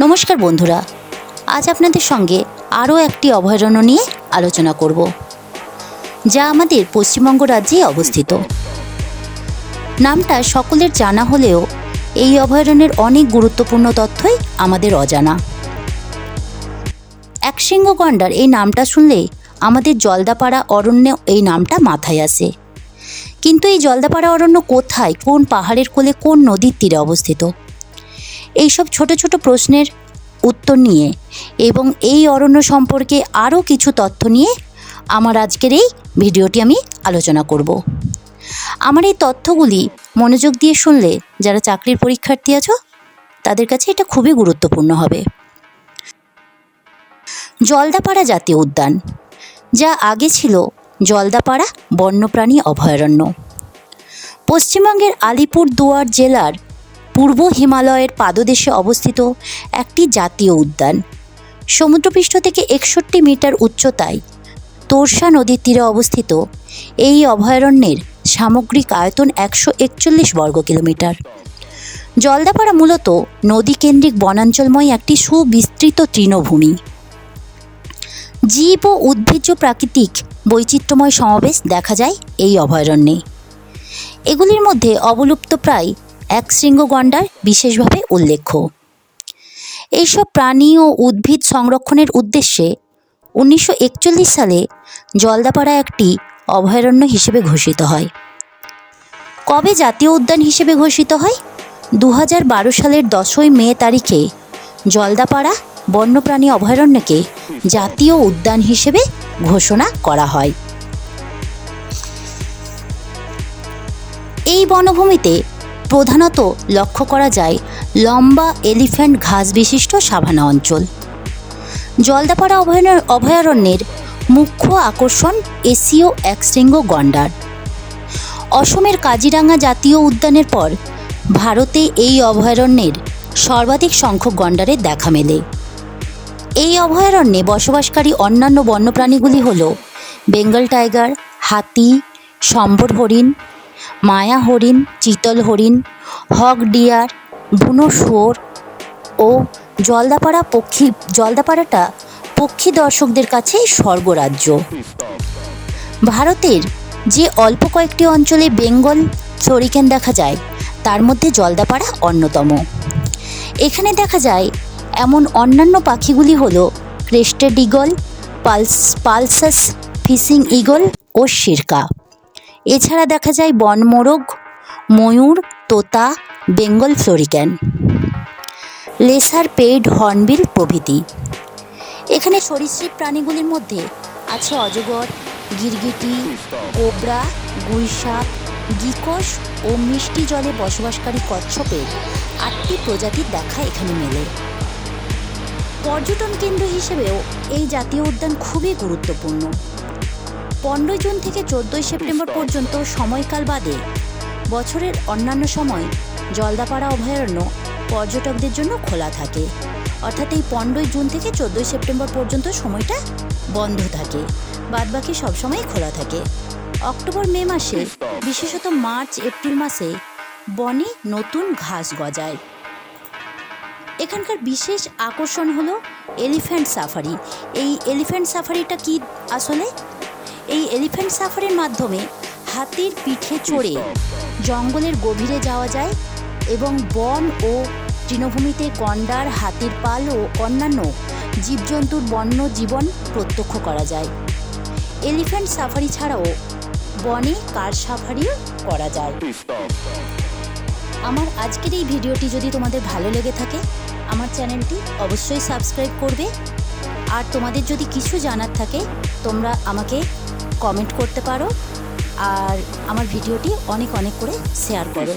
নমস্কার বন্ধুরা, আজ আপনাদের সঙ্গে আরও একটি অভয়ারণ্য নিয়ে আলোচনা করব, যা আমাদের পশ্চিমবঙ্গ রাজ্যেই অবস্থিত। নামটা সকলের জানা হলেও এই অভয়ারণ্যের অনেক গুরুত্বপূর্ণ তথ্যই আমাদের অজানা। একশৃঙ্গ গণ্ডার এই নামটা শুনলে আমাদের জলদাপাড়া অরণ্য এই নামটা মাথায় আসে। কিন্তু এই জলদাপাড়া অরণ্য কোথায়, কোন পাহাড়ের কোলে কোন নদীর তীরে অবস্থিত? এইসব ছোট ছোট প্রশ্নের উত্তর নিয়ে এবং এই অরণ্য সম্পর্কে আরও কিছু তথ্য নিয়ে আমার আজকের এই ভিডিওটি আমি আলোচনা করব। আমার এই তথ্যগুলি মনোযোগ দিয়ে শুনলে যারা চাকরির পরীক্ষার্থী আছো, তাদের কাছে এটা খুবই গুরুত্বপূর্ণ হবে। জলদাপাড়া জাতীয় উদ্যান, যা আগে ছিল জলদাপাড়া বন্যপ্রাণী অভয়ারণ্য। পশ্চিমবঙ্গের আলিপুর দুয়ার জেলার পূর্ব হিমালয়ের পাদদেশে অবস্থিত একটি জাতীয় উদ্যান। সমুদ্রপৃষ্ঠ থেকে একষট্টি মিটার উচ্চতায় তোরসা নদীর তীরে অবস্থিত। এই অভয়ারণ্যের সামগ্রিক আয়তন একশো একচল্লিশ বর্গ কিলোমিটার। জলদাপাড়া মূলত নদীকেন্দ্রিক বনাঞ্চলময় একটি সুবিস্তৃত তৃণভূমি। জীব ও উদ্ভিজ্জ প্রাকৃতিক বৈচিত্র্যময় সমাবেশ দেখা যায় এই অভয়ারণ্যে। এগুলির মধ্যে অবলুপ্ত প্রায় এক শৃঙ্গ গণ্ডার বিশেষভাবে উল্লেখ্য। এইসব প্রাণী ও উদ্ভিদ সংরক্ষণের উদ্দেশ্যে উনিশশো একচল্লিশ সালে জলদাপাড়া একটি অভয়ারণ্য হিসেবে ঘোষিত হয়। কবে জাতীয় উদ্যান হিসেবে ঘোষিত হয়? দু সালের দশই মে তারিখে জলদাপাড়া বন্যপ্রাণী অভয়ারণ্যকে জাতীয় উদ্যান হিসেবে ঘোষণা করা হয়। এই বনভূমিতে প্রধানত লক্ষ্য করা যায় লম্বা এলিফ্যান্ট ঘাস বিশিষ্ট সাভানা অঞ্চল। জলদাপাড়া অভয়ারণ্য অভয়ারণ্যের মুখ্য আকর্ষণ এশীয় একশৃঙ্গ গন্ডার। অসমের কাজিরাঙ্গা জাতীয় উদ্যানের পর ভারতে এই অভয়ারণ্যের সর্বাধিক সংখ্যক গন্ডারের দেখা মেলে। এই অভয়ারণ্যে বসবাসকারী অন্যান্য বন্যপ্রাণীগুলি হল বেঙ্গল টাইগার, হাতি, সম্বর হরিণ মায়া হরিণ, চিতল হরিণ, হক ডিয়ার, বুনো শুয়োর ও জলদাপাড়া পক্ষী, জলদাপাড়াটা পক্ষী দর্শকদের কাছে স্বর্গরাজ্য। ভারতের যে অল্প কয়েকটি অঞ্চলে বেঙ্গল হরিকেন দেখা যায়, তার মধ্যে জলদাপাড়া অন্যতম। এখানে দেখা যায়, এমন অন্যান্য পাখিগুলি হল crested eagle, Pallas, Pallas's, fishing eagle ও শিরকা। এছাড়া দেখা যায় বনমোরগ, ময়ূর, তোতা, Bengal florican lesser pied hornbill প্রভৃতি। এখানে সরীসৃপ প্রাণীগুলির মধ্যে আছে অজগর, গিরগিটি, কোবরা, গুইসাপ গিকস ও মিষ্টি জলে বসবাসকারী কচ্ছপের আটটি প্রজাতির দেখা এখানে মেলে। পর্যটন কেন্দ্র হিসেবেও এই জাতীয় উদ্যান খুবই গুরুত্বপূর্ণ। পনেরোই জুন থেকে চোদ্দোই সেপ্টেম্বর পর্যন্ত সময়কাল বাদে বছরের অন্যান্য সময় জলদাপাড়া অভয়ারণ্য পর্যটকদের জন্য খোলা থাকে। অর্থাৎ এই পনেরোই জুন থেকে চোদ্দোই সেপ্টেম্বর পর্যন্ত সময়টা বন্ধ থাকে। বাদবাকি সবসময় খোলা থাকে। অক্টোবর মে মাসে বিশেষত মার্চ এপ্রিল মাসে বনে নতুন ঘাস গজায়। এখানকার বিশেষ আকর্ষণ হলো এলিফ্যান্ট সাফারি। এই এলিফ্যান্ট সাফারিটা কি আসলে? এই এলিফ্যান্ট সাফারির মাধ্যমে হাতির পিঠে চড়ে জঙ্গলের গভীরে যাওয়া যায় এবং বন ও তৃণভূমিতে গন্ডার হাতির পাল ও অন্যান্য জীবজন্তুর বন্য জীবন প্রত্যক্ষ করা যায়। এলিফ্যান্ট সাফারি ছাড়াও বনে কার সাফারিও করা যায়। আমার আজকের এই ভিডিওটি যদি তোমাদের ভালো লেগে থাকে আমার চ্যানেলটি অবশ্যই সাবস্ক্রাইব করবে। আর তোমাদের যদি কিছু জানার থাকে তোমরা আমাকে কমেন্ট করতে পারো। আর আমার ভিডিওটি অনেক অনেক করে শেয়ার করো।